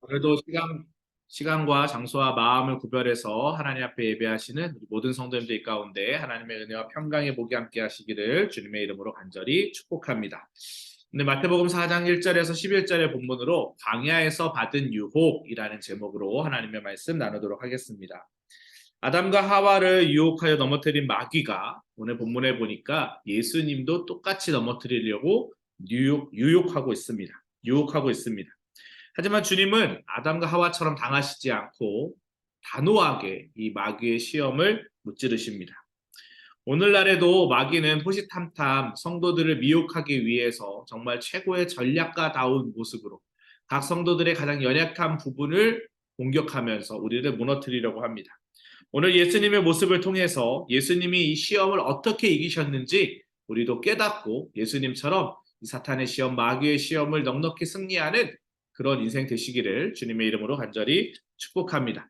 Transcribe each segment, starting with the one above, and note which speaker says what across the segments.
Speaker 1: 오늘도 시간, 시간과 장소와 마음을 구별해서 하나님 앞에 예배하시는 우리 모든 성도님들 가운데 하나님의 은혜와 평강의 복이 함께 하시기를 주님의 이름으로 간절히 축복합니다. 오늘 마태복음 4장 1절에서 11절의 본문으로 광야에서 받은 유혹이라는 제목으로 하나님의 말씀 나누도록 하겠습니다. 아담과 하와를 유혹하여 넘어뜨린 마귀가 오늘 본문에 보니까 예수님도 똑같이 넘어뜨리려고 유혹, 유혹하고 있습니다. 유혹하고 있습니다. 하지만 주님은 아담과 하와처럼 당하시지 않고 단호하게 이 마귀의 시험을 무찌르십니다. 오늘날에도 마귀는 호시탐탐 성도들을 미혹하기 위해서 정말 최고의 전략가다운 모습으로 각 성도들의 가장 연약한 부분을 공격하면서 우리를 무너뜨리려고 합니다. 오늘 예수님의 모습을 통해서 예수님이 이 시험을 어떻게 이기셨는지 우리도 깨닫고 예수님처럼 이 사탄의 시험, 마귀의 시험을 넉넉히 승리하는 그런 인생 되시기를 주님의 이름으로 간절히 축복합니다.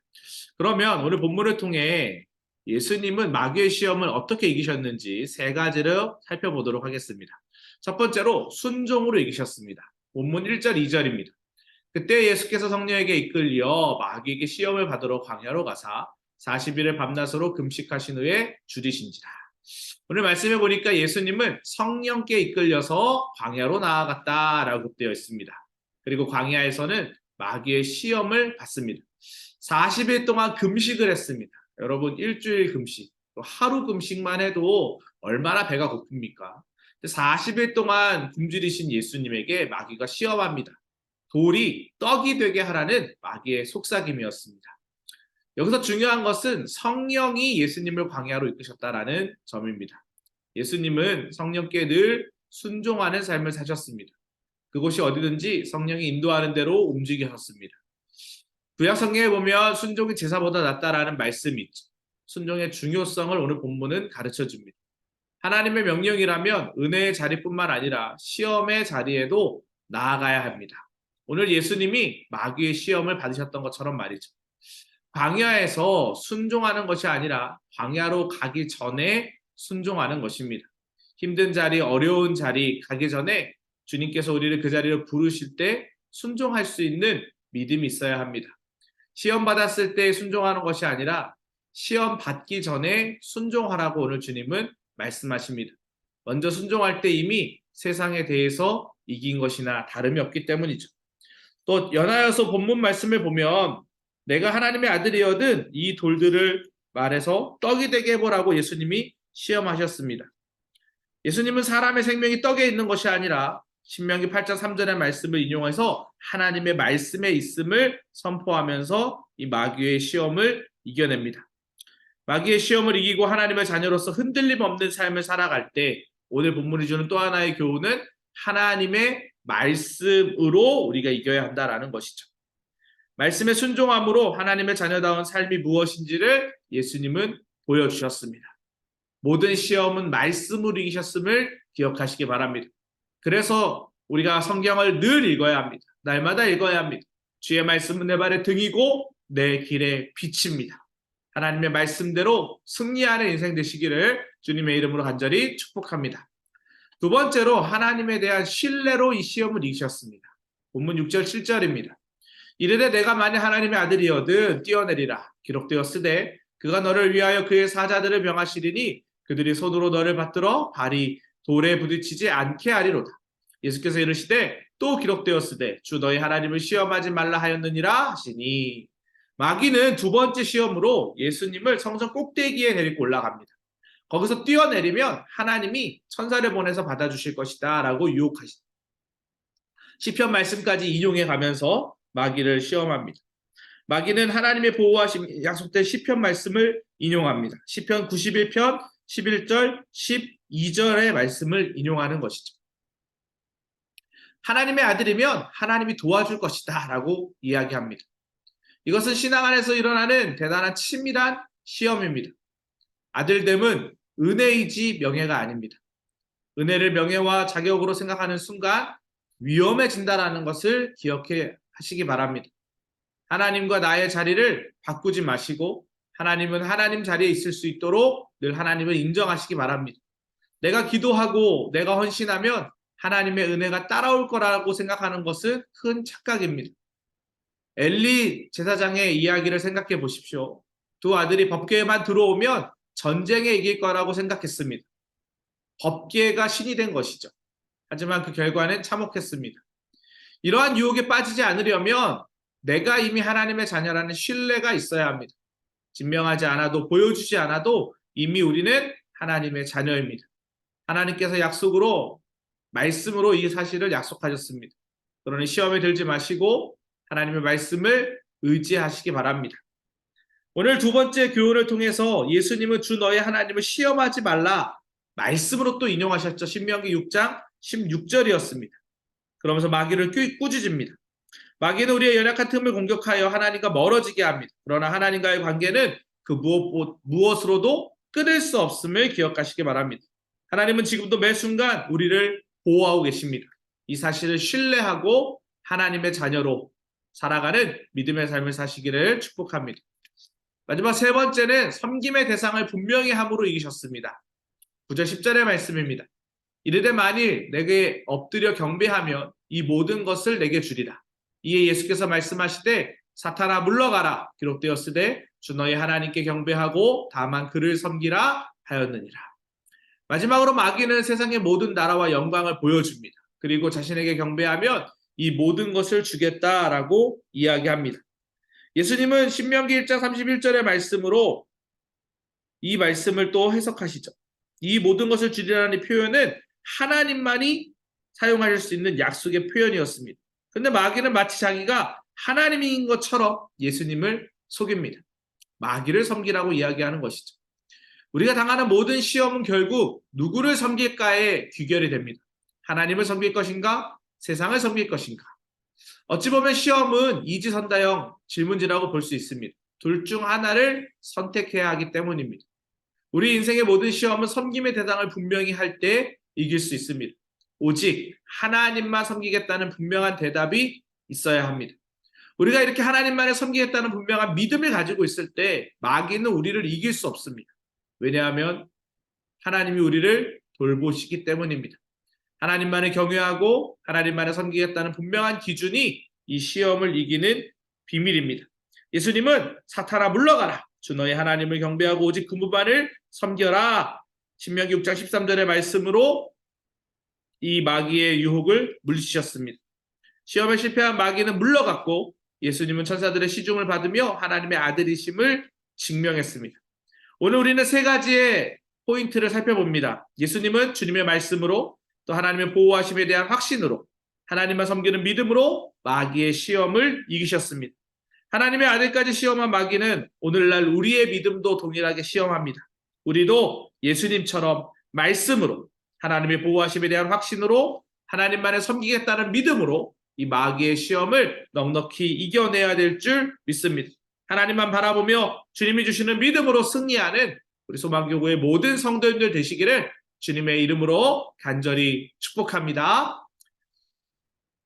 Speaker 1: 그러면 오늘 본문을 통해 예수님은 마귀의 시험을 어떻게 이기셨는지 세 가지를 살펴보도록 하겠습니다. 첫 번째로 순종으로 이기셨습니다. 본문 1절, 2절입니다. 그때 예수께서 성령에게 이끌려 마귀에게 시험을 받으러 광야로 가사 40일을 밤낮으로 금식하신 후에 줄이신지라. 오늘 말씀해 보니까 예수님은 성령께 이끌려서 광야로 나아갔다라고 되어 있습니다. 그리고 광야에서는 마귀의 시험을 받습니다. 40일 동안 금식을 했습니다. 여러분 일주일 금식, 하루 금식만 해도 얼마나 배가 고픕니까? 40일 동안 굶주리신 예수님에게 마귀가 시험합니다. 돌이 떡이 되게 하라는 마귀의 속삭임이었습니다. 여기서 중요한 것은 성령이 예수님을 광야로 이끄셨다라는 점입니다. 예수님은 성령께 늘 순종하는 삶을 사셨습니다. 그곳이 어디든지 성령이 인도하는 대로 움직이셨습니다. 구약 성경에 보면 순종이 제사보다 낫다라는 말씀이 있죠. 순종의 중요성을 오늘 본문은 가르쳐 줍니다. 하나님의 명령이라면 은혜의 자리뿐만 아니라 시험의 자리에도 나아가야 합니다. 오늘 예수님이 마귀의 시험을 받으셨던 것처럼 말이죠. 광야에서 순종하는 것이 아니라 광야로 가기 전에 순종하는 것입니다. 힘든 자리, 어려운 자리 가기 전에 주님께서 우리를 그 자리로 부르실 때 순종할 수 있는 믿음이 있어야 합니다. 시험 받았을 때 순종하는 것이 아니라 시험 받기 전에 순종하라고 오늘 주님은 말씀하십니다. 먼저 순종할 때 이미 세상에 대해서 이긴 것이나 다름이 없기 때문이죠. 또 연하여서 본문 말씀을 보면 내가 하나님의 아들이어든 이 돌들을 말해서 떡이 되게 해보라고 예수님이 시험하셨습니다. 예수님은 사람의 생명이 떡에 있는 것이 아니라 신명기 8장 3절의 말씀을 인용해서 하나님의 말씀에 있음을 선포하면서 이 마귀의 시험을 이겨냅니다. 마귀의 시험을 이기고 하나님의 자녀로서 흔들림 없는 삶을 살아갈 때 오늘 본문이 주는 또 하나의 교훈은 하나님의 말씀으로 우리가 이겨야 한다라는 것이죠. 말씀에 순종함으로 하나님의 자녀다운 삶이 무엇인지를 예수님은 보여주셨습니다. 모든 시험은 말씀으로 이기셨음을 기억하시기 바랍니다. 그래서 우리가 성경을 늘 읽어야 합니다. 날마다 읽어야 합니다. 주의 말씀은 내 발의 등이고 내 길의 빛입니다. 하나님의 말씀대로 승리하는 인생 되시기를 주님의 이름으로 간절히 축복합니다. 두 번째로 하나님에 대한 신뢰로 이 시험을 이기셨습니다. 본문 6절 7절입니다. 이르되 내가 만약 하나님의 아들이어든 뛰어내리라 기록되었으되 그가 너를 위하여 그의 사자들을 명하시리니 그들이 손으로 너를 받들어 발이 돌에 부딪히지 않게 하리로다. 예수께서 이르시되 또 기록되었으되 주 너희 하나님을 시험하지 말라 하였느니라 하시니 마귀는 두 번째 시험으로 예수님을 성전 꼭대기에 데리고 올라갑니다. 거기서 뛰어내리면 하나님이 천사를 보내서 받아주실 것이다 라고 유혹하시다. 시편 말씀까지 인용해 가면서 마귀를 시험합니다. 마귀는 하나님의 보호하심 약속된 시편 말씀을 인용합니다. 시편 91편 11절 12절의 말씀을 인용하는 것이죠. 하나님의 아들이면 하나님이 도와줄 것이다 라고 이야기합니다. 이것은 신앙 안에서 일어나는 대단한 치밀한 시험입니다. 아들됨은 은혜이지 명예가 아닙니다. 은혜를 명예와 자격으로 생각하는 순간 위험해진다라는 것을 기억해 하시기 바랍니다. 하나님과 나의 자리를 바꾸지 마시고 하나님은 하나님 자리에 있을 수 있도록 늘 하나님을 인정하시기 바랍니다. 내가 기도하고 내가 헌신하면 하나님의 은혜가 따라올 거라고 생각하는 것은 큰 착각입니다. 엘리 제사장의 이야기를 생각해 보십시오. 두 아들이 법궤에만 들어오면 전쟁에 이길 거라고 생각했습니다. 법궤가 신이 된 것이죠. 하지만 그 결과는 참혹했습니다. 이러한 유혹에 빠지지 않으려면 내가 이미 하나님의 자녀라는 신뢰가 있어야 합니다. 증명하지 않아도 보여주지 않아도 이미 우리는 하나님의 자녀입니다. 하나님께서 약속으로 말씀으로 이 사실을 약속하셨습니다. 그러니 시험에 들지 마시고 하나님의 말씀을 의지하시기 바랍니다. 오늘 두 번째 교훈을 통해서 예수님은 주 너의 하나님을 시험하지 말라 말씀으로 또 인용하셨죠. 신명기 6장 16절이었습니다. 그러면서 마귀를 꾸- 꾸짖습니다. 마귀는 우리의 연약한 틈을 공격하여 하나님과 멀어지게 합니다. 그러나 하나님과의 관계는 그 무엇, 무엇으로도 끊을 수 없음을 기억하시기 바랍니다. 하나님은 지금도 매 순간 우리를 보호하고 계십니다. 이 사실을 신뢰하고 하나님의 자녀로 살아가는 믿음의 삶을 사시기를 축복합니다. 마지막 세 번째는 섬김의 대상을 분명히 함으로 이기셨습니다. 9절 10절의 말씀입니다. 이르되 만일 내게 엎드려 경배하면 이 모든 것을 내게 주리라. 이에 예수께서 말씀하시되 사탄아 물러가라 기록되었으되 주 너희 하나님께 경배하고 다만 그를 섬기라 하였느니라. 마지막으로 마귀는 세상의 모든 나라와 영광을 보여줍니다. 그리고 자신에게 경배하면 이 모든 것을 주겠다라고 이야기합니다. 예수님은 신명기 1장 31절의 말씀으로 이 말씀을 또 해석하시죠. 이 모든 것을 주리라는 표현은 하나님만이 사용할 수 있는 약속의 표현이었습니다. 근데 마귀는 마치 자기가 하나님인 것처럼 예수님을 속입니다. 마귀를 섬기라고 이야기하는 것이죠. 우리가 당하는 모든 시험은 결국 누구를 섬길까에 귀결이 됩니다. 하나님을 섬길 것인가? 세상을 섬길 것인가? 어찌 보면 시험은 이지선다형 질문지라고 볼 수 있습니다. 둘 중 하나를 선택해야 하기 때문입니다. 우리 인생의 모든 시험은 섬김의 대상을 분명히 할 때 이길 수 있습니다. 오직 하나님만 섬기겠다는 분명한 대답이 있어야 합니다. 우리가 이렇게 하나님만을 섬기겠다는 분명한 믿음을 가지고 있을 때 마귀는 우리를 이길 수 없습니다. 왜냐하면 하나님이 우리를 돌보시기 때문입니다. 하나님만을 경외하고 하나님만을 섬기겠다는 분명한 기준이 이 시험을 이기는 비밀입니다. 예수님은 사탄아 물러가라. 주 너의 하나님을 경배하고 오직 그무만을 섬겨라. 신명기 6장 13절의 말씀으로 이 마귀의 유혹을 물리치셨습니다. 시험에 실패한 마귀는 물러갔고 예수님은 천사들의 시중을 받으며 하나님의 아들이심을 증명했습니다. 오늘 우리는 세 가지의 포인트를 살펴봅니다. 예수님은 주님의 말씀으로 또 하나님의 보호하심에 대한 확신으로 하나님만 섬기는 믿음으로 마귀의 시험을 이기셨습니다. 하나님의 아들까지 시험한 마귀는 오늘날 우리의 믿음도 동일하게 시험합니다. 우리도 예수님처럼 말씀으로 하나님의 보호하심에 대한 확신으로 하나님만을 섬기겠다는 믿음으로 이 마귀의 시험을 넉넉히 이겨내야 될 줄 믿습니다. 하나님만 바라보며 주님이 주시는 믿음으로 승리하는 우리 소망교구의 모든 성도님들 되시기를 주님의 이름으로 간절히 축복합니다.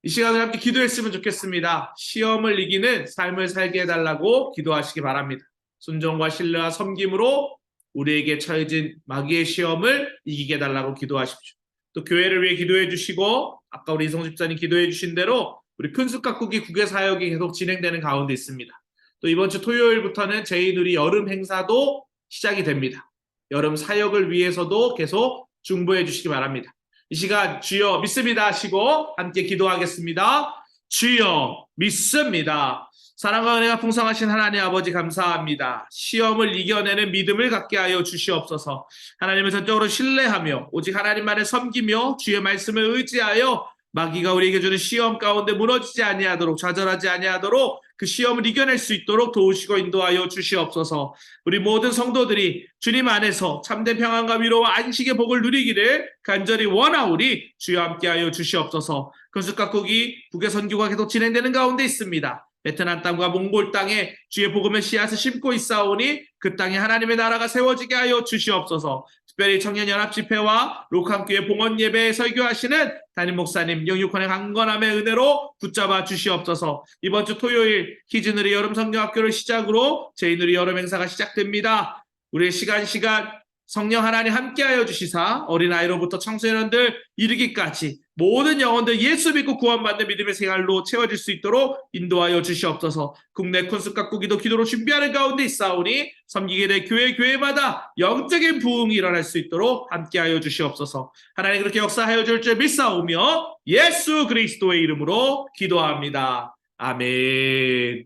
Speaker 1: 이 시간을 함께 기도했으면 좋겠습니다. 시험을 이기는 삶을 살게 해달라고 기도하시기 바랍니다. 순종과 신뢰와 섬김으로 우리에게 처해진 마귀의 시험을 이기게 해달라고 기도하십시오. 또 교회를 위해 기도해 주시고 아까 우리 이성 집사님 기도해 주신 대로 우리 큰숲 가꾸기 국외 사역이 계속 진행되는 가운데 있습니다. 또 이번 주 토요일부터는 제이누리 여름 행사도 시작이 됩니다. 여름 사역을 위해서도 계속 중보해 주시기 바랍니다. 이 시간 주여 믿습니다 하시고 함께 기도하겠습니다. 주여 믿습니다. 사랑과 은혜가 풍성하신 하나님 아버지 감사합니다. 시험을 이겨내는 믿음을 갖게 하여 주시옵소서. 하나님을 전적으로 신뢰하며 오직 하나님만을 섬기며 주의 말씀을 의지하여 마귀가 우리에게 주는 시험 가운데 무너지지 아니하도록 좌절하지 아니하도록 그 시험을 이겨낼 수 있도록 도우시고 인도하여 주시옵소서. 우리 모든 성도들이 주님 안에서 참된 평안과 위로와 안식의 복을 누리기를 간절히 원하오리 주여 함께하여 주시옵소서. 건축 가꾸기 북의 선교가 계속 진행되는 가운데 있습니다. 베트남 땅과 몽골 땅에 주의 복음의 씨앗을 심고 있사오니 그 땅에 하나님의 나라가 세워지게 하여 주시옵소서. 특별히 청년연합 집회와 록함교회 봉헌 예배에 설교하시는 담임 목사님 영육혼의 강건함의 은혜로 붙잡아 주시옵소서. 이번 주 토요일 키즈누리 여름 성경학교를 시작으로 제이누리 여름 행사가 시작됩니다. 우리의 시간 시간 성령 하나님 함께하여 주시사 어린아이로부터 청소년들 이르기까지 모든 영혼들 예수 믿고 구원받는 믿음의 생활로 채워질 수 있도록 인도하여 주시옵소서. 국내 콘스 가꾸기도 기도로 준비하는 가운데 있사오니 섬기게 될 교회 교회마다 영적인 부흥이 일어날 수 있도록 함께하여 주시옵소서. 하나님 그렇게 역사하여 줄 줄 믿사오며 예수 그리스도의 이름으로 기도합니다. 아멘.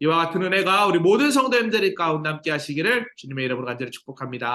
Speaker 1: 이와 같은 은혜가 우리 모든 성도님들 가운데 함께 하시기를 주님의 이름으로 간절히 축복합니다.